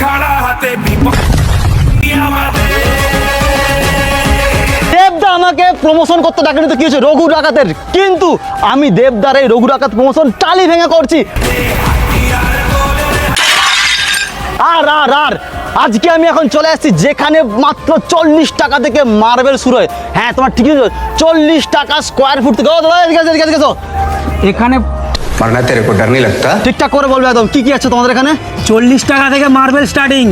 খাড়া হাতে দেবদা আমাকে প্রমোশন করতে ডাকেনি তো কি হয়েছে? রঘু ডাকাতের। কিন্তু আমি দেবদার এই রঘু ডাকাত প্রমোশন টালি ভেঙে করছি। আর আর আর আজকে আমি এখন চলে আসছি যেখানে মাত্র চল্লিশ টাকা থেকে মার্বেল শুরু হয়। হ্যাঁ তোমার ঠিকই চল্লিশ টাকা স্কোয়ার ফুট থেকে। ও দাদা এদিকে এদিকে এসো, এদিকে এসো। এখানে এখানে? চল্লিশ টাকা থেকে মার্বেল স্টার্টিং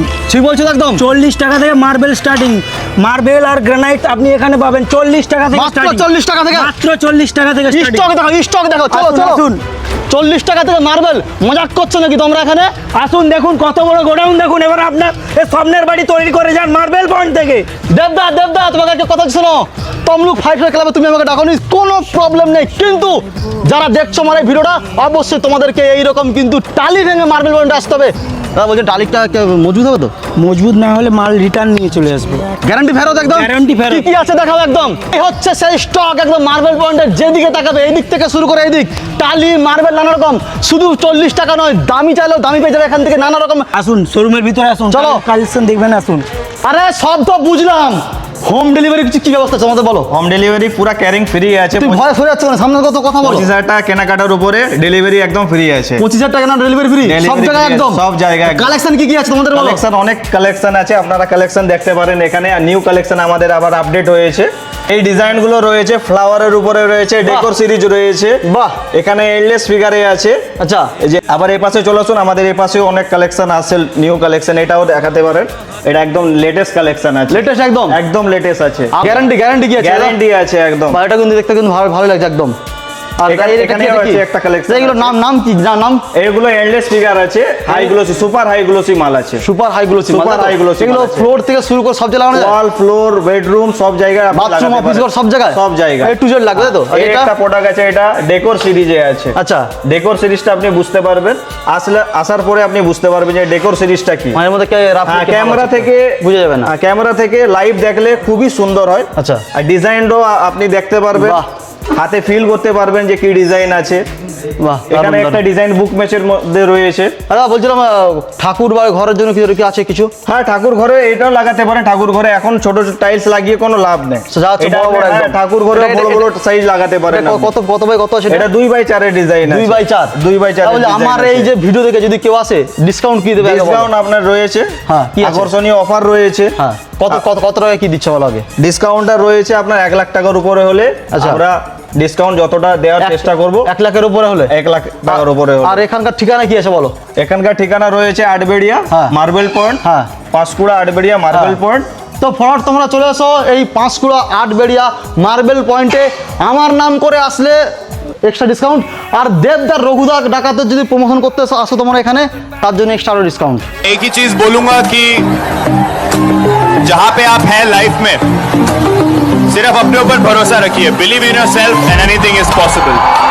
বলছো চল্লিশ টাকা থেকে মার্বেল স্টার্টিং মার্বেল আর গ্রানাইট আপনি এখানে পাবেন চল্লিশ টাকা চল্লিশ টাকা থেকে? চল্লিশ টাকা থেকে স্টক দেখো স্টক দেখো চল্লিশ টাকা থেকে মার্বেল মজাক করছ তোমরা এখানে? আসুন দেখুন কত বড় গোডাউন দেখুন। এবার আপনার সামনের বাড়ি তৈরি করে যান মার্বেল পয়েন্ট থেকে। দেবদা দেবদা তোমাকে কথা শোনো। তমলুক ফাইভ ফাইভ ক্লাবে তুমি আমাকে ডাকনি কোনো প্রবলেম নেই। কিন্তু যারা দেখছ আমার এই ভিডিওটা অবশ্যই তোমাদেরকে এইরকম কিন্তু টালি ভেঙে মার্বেল পয়েন্টে আসতে হবে। দাদা বলছেন টালিটা কে- মজবুত হবে তো? মজবুত না হলে মাল রিটার্ন নিয়ে চলে আসবে। গ্যারান্টি ফেরত একদম? Guarantee ফেরত। কি আছে দেখাও একদম? এই হচ্ছে সেই স্টক একদম মার্বেল পয়েন্টের যেদিকে তাকাবে এই দিক থেকে শুরু করে এই দিক টালি মার্বেল নানা রকম। শুধু চল্লিশ টাকা নয় দামি চাইলেও দামি পেয়ে যাবে এখান থেকে নানা রকম। আসুন শোরুমের ভিতরে আসুন চলো। কালেকশন দেখবেন আসুন। আরে সব তো বুঝলাম। হোম ডেলিভারি কিছু কি ব্যবস্থা আছে আমাদের বলো? হোম ডেলিভারি পুরো ক্যারিং ফ্রি আছে তুই ভয় সরে যাচ্ছে না সামনে কত কথা বলো। পঁচিশ হাজার টাকা কেনাকাটার উপরে ডেলিভারি একদম ফ্রি আছে। পঁচিশ হাজার টাকা না ডেলিভারি ফ্রি সব জায়গায় একদম? সব জায়গায় কালেকশন কি কি আছে তোমাদের বলো? কালেকশন অনেক কালেকশন আছে আপনারা কালেকশন দেখতে পারেন এখানে। আর নিউ কালেকশন আমাদের আবার আপডেট হয়েছে। এই ডিজাইনগুলো রয়েছে ফ্লাওয়ারের উপরে রয়েছে ডেকোর সিরিজ রয়েছে। বাহ। এখানে এন্ডলেস ফিগারে আছে। আচ্ছা। এই যে আবার এই পাশে চলে আসুন আমাদের এই পাশেও অনেক কালেকশন আছে নিউ কালেকশন এটাও দেখাতে পারেন। এটা একদম লেটেস্ট কালেকশন আছে। লেটেস্ট একদম? একদম লেটেস্ট আছে। গ্যারান্টি গ্যারান্টি কি আছে? গ্যারান্টি আছে একদম। এটা কিন্তু দেখতে কিন্তু ভালো ভালো লাগছে একদম। এটা- এটা এখানেও কি- আছে একটা collection এগুলো আছে। নাম নাম কি? নাম? এগুলো এন্ডলেস ফিগার আছে high glossy super high glossy মাল আছে। Super high glossy Super high glossy এগুলো ফ্লোর থেকে শুরু করে সব জায়গায় লাগানো ওয়াল ফ্লোর বেডরুম সব জায়গায় আপনি বাথরুম অফিস ঘর সব জায়গায়? সব জায়গায়। এ টু জেড লাগবে তো? আর এই এটা একটা প্রোডাক্ট আছে এটা ডেকোর সিরিজে আছে। আচ্ছা। ডেকোর সিরিজটা আপনি বুঝতে পারবেন। আসলে আসার পরে আপনি বুঝতে পারবেন যে ডেকোর সিরিজটা কি। মধ্যে ক্যামেরা থেকে বুঝে যাবে না। হ্যাঁ, ক্যামেরা থেকে লাইভ দেখলে খুবই সুন্দর হয়। আচ্ছা। আর ডিজাইনটাও আপনি দেখতে পারবেন। হাতে ফিল করতে পারবেন যে কি ডিজাইন আছে। বাহ এখানে একটা ডিজাইন বুক ম্যাচের মধ্যে রয়েছে। দাদা বলছিলাম ঠাকুর বা ঘরের জন্য কিছু আছে কিছু? হ্যাঁ ঠাকুর ঘরে এটাও লাগাতে পারেন। ঠাকুর ঘরে এখন ছোট ছোট টাইলস লাগিয়ে কোনো লাভ নেই। হ্যাঁ। ঠাকুর ঘরে বড় বড় সাইজ লাগাতে পারেন কত কত বাই কত আছে? এটা দুই বাই চারের ডিজাইন দুই বাই চার? দুই বাই চার তাহলে আমার এই যে ভিডিও দেখে যদি কেউ আসে ডিসকাউন্ট কি দেবে ডিসকাউন্ট আপনার রয়েছে। হ্যাঁ, আকর্ষণীয় অফার রয়েছে। হ্যাঁ কত কত কত টাকা কি দিচ্ছে বলো আগে? ডিসকাউন্টটা রয়েছে আপনার এক লাখ টাকার উপরে হলে আচ্ছা। আমরা ডিসকাউন্ট যতটা দেওয়ার চেষ্টা করব। এক লাখের উপরে হলে? এক লাখ টাকার উপরে আর এখানকার ঠিকানা কি আছে বলো? এখানকার ঠিকানা রয়েছে আটবেড়িয়া হ্যাঁ। মার্বেল পয়েন্ট হ্যাঁ। পাঁচকুড়া আটবেড়িয়া হ্যাঁ। Marble point. তো ফরওয়ার্ড তোমরা চলে আসো এই পাঁচকুড়া আটবেড়িয়া মার্বেল পয়েন্টে। আমার নাম করে আসলে এক্সট্রা ডিসকাউন্ট আর দেবদার রঘুদার ডাকাতের যদি প্রমোশন করতে আসো তোমরা এখানে তার জন্য এক্সট্রা ডিসকাউন্ট এই কি চিজ বলুঙ্গা কি? जहाँ पे आप हैं लाइफ में, सिर्फ़ अपने ऊपर भरोसा रखिए। Believe in yourself and anything is possible